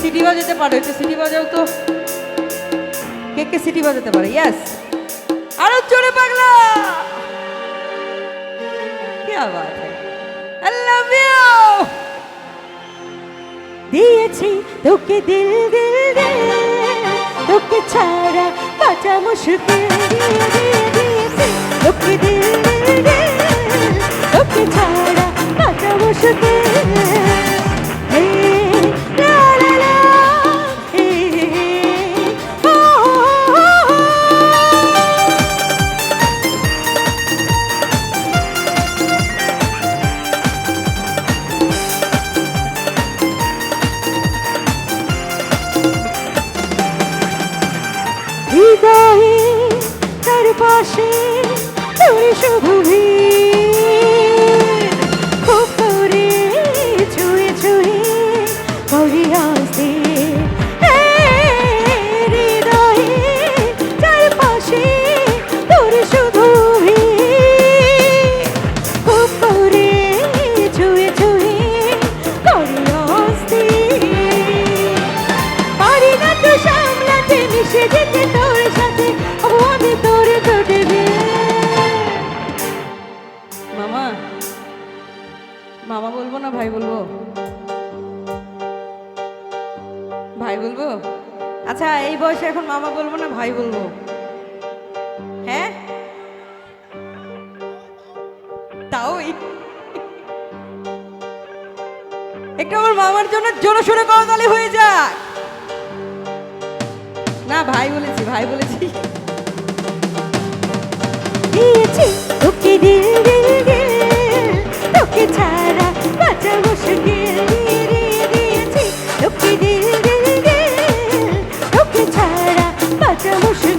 City বাজাতে পারো? একটু সিটি বাজাও তো। কে কে সিটি বাজাতে পারে? ইয়াস আরও জোরে পাগলা! কি ইউ দিয়েছি তোকে দিল দিল তোকে ছাড়া বাঁচা দিয়েছি তোকে দিল দিল, তোকে ছাড়া বাঁচা মুশকিল। পাশে তোর শুধু। খুব ছুঁয়ে ছুঁয়ে করি আসতে হৃদয়ে তার পাশে তোর শুধু ভিড়। খুব করে ছুঁয়ে ছুঁয়ে তো সামলাতে মিশে যেতে বলব? ভাই বলব? আচ্ছা এই বয়সে এখন মামা বলব না ভাই বলব? হ্যাঁ? তাও একটু আমার মামার জন্য জোরে সোরে করতালি হয়ে যাক না, ভাই বলেছি ভাই বলেছি। দিয়েছি দিল দিল তোকে ছাড়া বাঁচা মুশকিল